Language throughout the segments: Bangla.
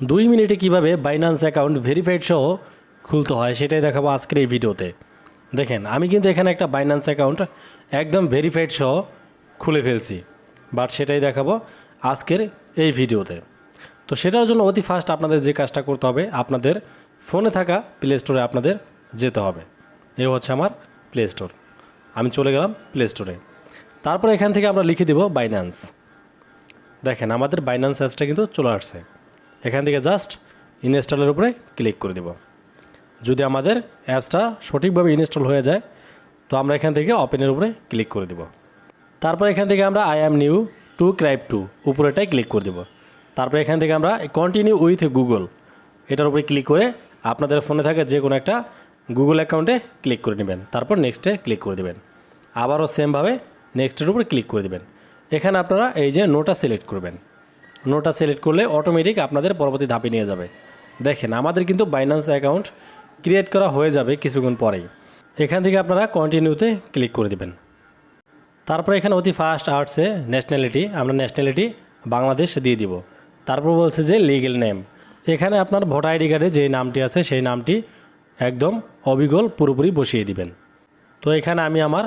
দুই মিনিটে কীভাবে বাইন্যান্স অ্যাকাউন্ট ভেরিফাইড সহ খুলতে হয় সেটাই দেখাবো আজকের এই ভিডিওতে। দেখেন, আমি কিন্তু এখানে একটা বাইন্যান্স অ্যাকাউন্ট একদম ভেরিফাইড সহ খুলে ফেলছি বাট সেটাই দেখাবো আজকের এই ভিডিওতে। তো সেটার জন্য অতি ফাস্ট আপনাদের যে কাজটা করতে হবে, আপনাদের ফোনে থাকা প্লে স্টোরে আপনাদের যেতে হবে। এ হচ্ছে আমার প্লে স্টোর আমি চলে গেলাম প্লে স্টোরে তারপর এখান থেকে আমরা লিখে দেব বাইন্যান্স দেখেন, আমাদের বাইন্যান্স অ্যাপসটা কিন্তু চলে আসছে। এখান থেকে জাস্ট ইনস্টলের উপরে ক্লিক করে দেব। যদি আমাদের অ্যাপসটা সঠিকভাবে ইনস্টল হয়ে যায়, তো আমরা এখান থেকে ওপেনের উপরে ক্লিক করে দেব। তারপর এখান থেকে আমরা I am new to ক্রাইব to উপরেটাই ক্লিক করে দেব। তারপর এখান থেকে আমরা কন্টিনিউ উইথ গুগল এটার উপরে ক্লিক করে আপনাদের ফোনে থাকা যে কোনো একটা গুগল অ্যাকাউন্টে ক্লিক করে নেবেন। তারপর নেক্সটে ক্লিক করে দেবেন। আবারও সেমভাবে নেক্সটের উপরে ক্লিক করে দেবেন। এখানে আপনারা এই যে নোটা সিলেক্ট করবেন। নোটা সিলেক্ট করলে অটোমেটিক আপনাদের পরবর্তী ধাপে নিয়ে যাবে। দেখেন, আমাদের কিন্তু বাইন্যান্স অ্যাকাউন্ট ক্রিয়েট করা হয়ে যাবে কিছুক্ষণ পরেই। এখান থেকে আপনারা কন্টিনিউতে ক্লিক করে দেবেন। তারপর এখানে অতি ফার্স্ট আর্টসে ন্যাশনালিটি আমরা ন্যাশনালিটি বাংলাদেশ দিয়ে দিব। তারপর বলছে যে লিগেল নেম এখানে আপনার ভোটার আইডি কার্ডে যে নামটি আছে, সেই নামটি একদম অবিগল পুরোপুরি বসিয়ে দিবেন। তো এখানে আমি আমার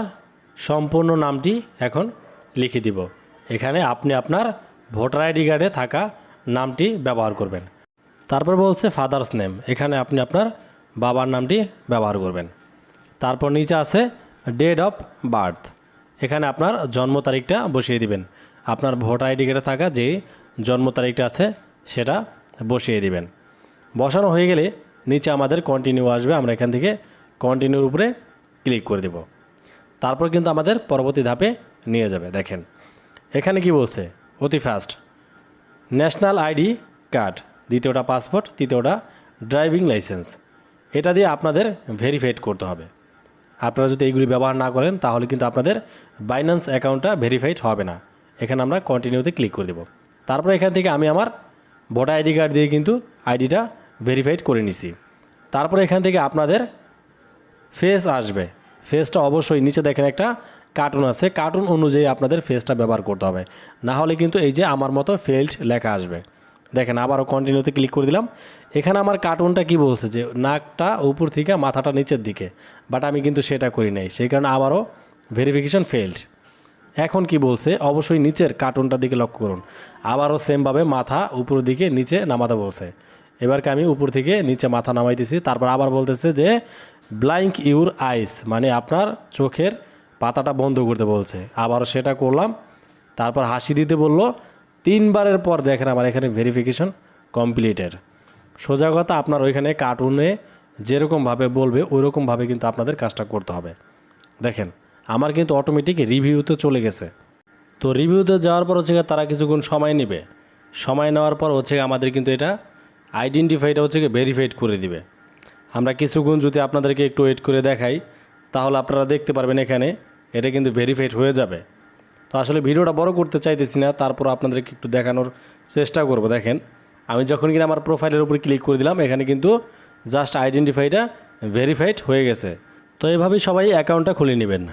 সম্পূর্ণ নামটি এখন লিখে দিব। এখানে আপনি আপনার ভোটার আইডি কার্ডে থাকা নামটি ব্যবহার করবেন। তারপর বলছে ফাদার্স নেম, এখানে আপনি আপনার বাবার নামটি ব্যবহার করবেন। তারপর নিচে আছে ডেট অফ বার্থ, এখানে আপনার জন্ম তারিখটা বসিয়ে দিবেন। আপনার ভোটার আইডি কার্ডে থাকা যে জন্ম তারিখটা আছে সেটা বসিয়ে দিবেন। বসানো হয়ে গেলে নিচে আমাদের কন্টিনিউ আসবে, আমরা এখান থেকে কন্টিনিউর উপরে ক্লিক করে দেব। তারপর কিন্তু আমাদের পরবর্তী ধাপে নিয়ে যাবে, দেখেন। এখানে কি বলছে? অতি ফাস্ট ন্যাশনাল আইডি কার্ড দ্বিতীয়টা পাসপোর্ট তৃতীয়টা ড্রাইভিং লাইসেন্স এটা দিয়ে আপনাদের ভেরিফাইড করতে হবে। আপনারা যদি এইগুলি ব্যবহার না করেন, তাহলে কিন্তু আপনাদের বাইন্যান্স অ্যাকাউন্টটা ভেরিফাইড হবে না। এখানে আমরা কন্টিনিউতে ক্লিক করে দেব। তারপর এখান থেকে আমি আমার ভোটার আইডি কার্ড দিয়ে কিন্তু আইডিটা ভেরিফাইড করে নিছি। তারপর এখান থেকে আপনাদের ফেস আসবে। ফেসটা অবশ্যই নিচে দেখেন একটা কার্টুন আছে। কার্টুন অনুযায়ী আপনাদের ফেসটা ব্যবহার করতে হবে। না হলে কিন্তু এই যে আমার মতো ফেল্ড লেখা আসবে। দেখেন আবারও কন্টিনিউতে ক্লিক করে দিলাম। এখানে আমার কার্টুনটা কি বলছে যে, নাকটা উপর থেকে মাথাটা নিচের দিকে। বাট আমি কিন্তু সেটা করি নাই। সেই কারণে আবারও ভেরিফিকেশন ফেল্ড এখন কি বলছে? অবশ্যই নিচের কার্টুনটার দিকে লক্ষ্য করুন। আবারও সেমভাবে মাথা উপর দিকে নিচে নামাতে বলছে। এবারকে আমি উপর থেকে নিচে মাথা নামাইতেছি। তারপর আবার বলতেছে যে ব্লাইঙ্ক ইউর আইস মানে আপনার চোখের পাতাটা বন্ধ করতে বলছে। আবারও সেটা করলাম, তারপর হাসি দিতে বলল, তিনবারের পর দেখেন আমার এখানে ভেরিফিকেশন কমপ্লিটের সোজা কথা, আপনার ওইখানে কার্টুনে যেরকমভাবে বলবে ওইরকমভাবে কিন্তু আপনাদের কাজটা করতে হবে। দেখেন, আমার কিন্তু অটোমেটিক রিভিউতে চলে গেছে। তো রিভিউতে যাওয়ার পর হচ্ছে তারা কিছুক্ষণ সময় নেবে। সময় নেওয়ার পর হচ্ছে আমাদের কিন্তু এটা আইডেন্টিফাইটা হচ্ছে ভেরিফাইড করে দিবে। আমরা কিছুক্ষণ যদি আপনাদেরকে একটু ওয়েট করে দেখাই, তাহলে আপনারা দেখতে পারবেন এখানে, এটা কিন্তু ভেরিফাইড হয়ে যাবে। তো আসলে ভিডিওটা বড় করতে চাইতেছি না, তারপর আপনাদেরকে একটু দেখানোর চেষ্টা করব, দেখেন। আমি যখন কিনা আমার প্রোফাইলের উপর ক্লিক করে দিলাম, এখানে কিন্তু জাস্ট আইডেন্টিফাইটা ভেরিফাইড হয়ে গেছে। তো এভাবেই সবাই অ্যাকাউন্টটা খুলে নেবেন।